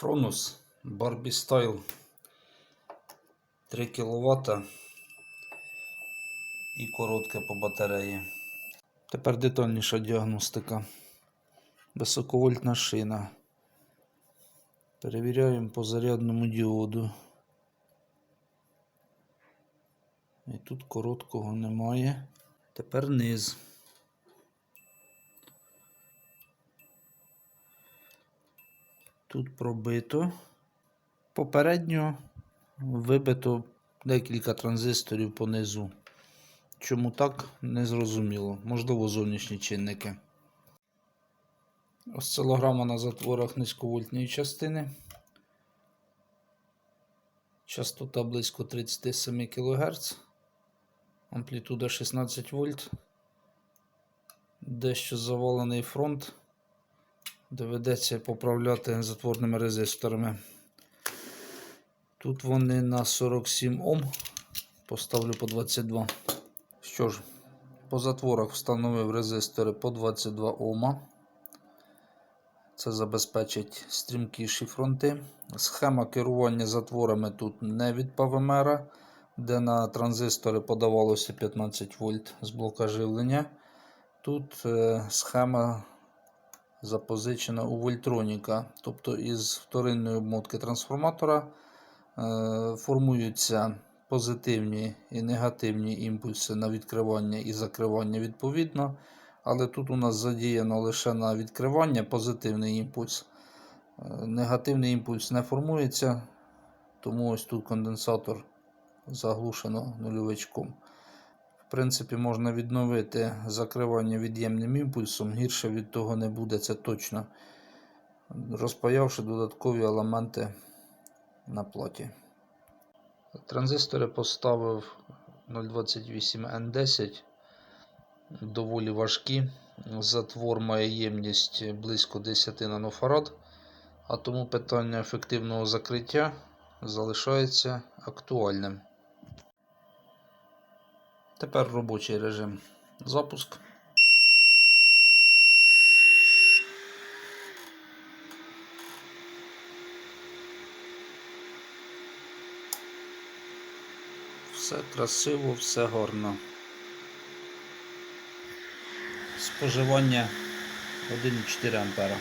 Фронус Barbie Style 3 кВт і коротке по батареї. Тепер детальніша діагностика. Високовольтна шина. Перевіряємо по зарядному діоду. І тут короткого немає. Тепер низ. Тут пробито. Попередньо вибито декілька транзисторів по низу. Чому так, не зрозуміло. Можливо, зовнішні чинники. Осцилограма на затворах низьковольтної частини. Частота близько 37 кГц. Амплітуда 16 вольт. Дещо завалений фронт. Доведеться поправляти затворними резисторами. Тут вони на 47 Ом. Поставлю по 22. Що ж, по затворах встановив резистори по 22 Ома. Це забезпечить стрімкіші фронти. Схема керування затворами тут не від павемера, де на транзистори подавалося 15 вольт з блока живлення. Тут е, схема запозичена у Вольтроніка, тобто із вторинної обмотки трансформатора е, формуються позитивні і негативні імпульси на відкривання і закривання відповідно. Але тут у нас задіяно лише на відкривання позитивний імпульс. Е, Негативний імпульс не формується, тому ось тут конденсатор заглушено нульовичком. В принципі, можна відновити закривання від'ємним імпульсом, гірше від того не буде, це точно. Розпаявши додаткові елементи на платі. Транзистори поставив 028N10 доволі важкі. Затвор має ємність близько 10 нанофарад, а тому питання ефективного закриття залишається актуальним. Тепер робочий режим. Запуск. Все красиво, все гарно. Споживання 1,4 ампера.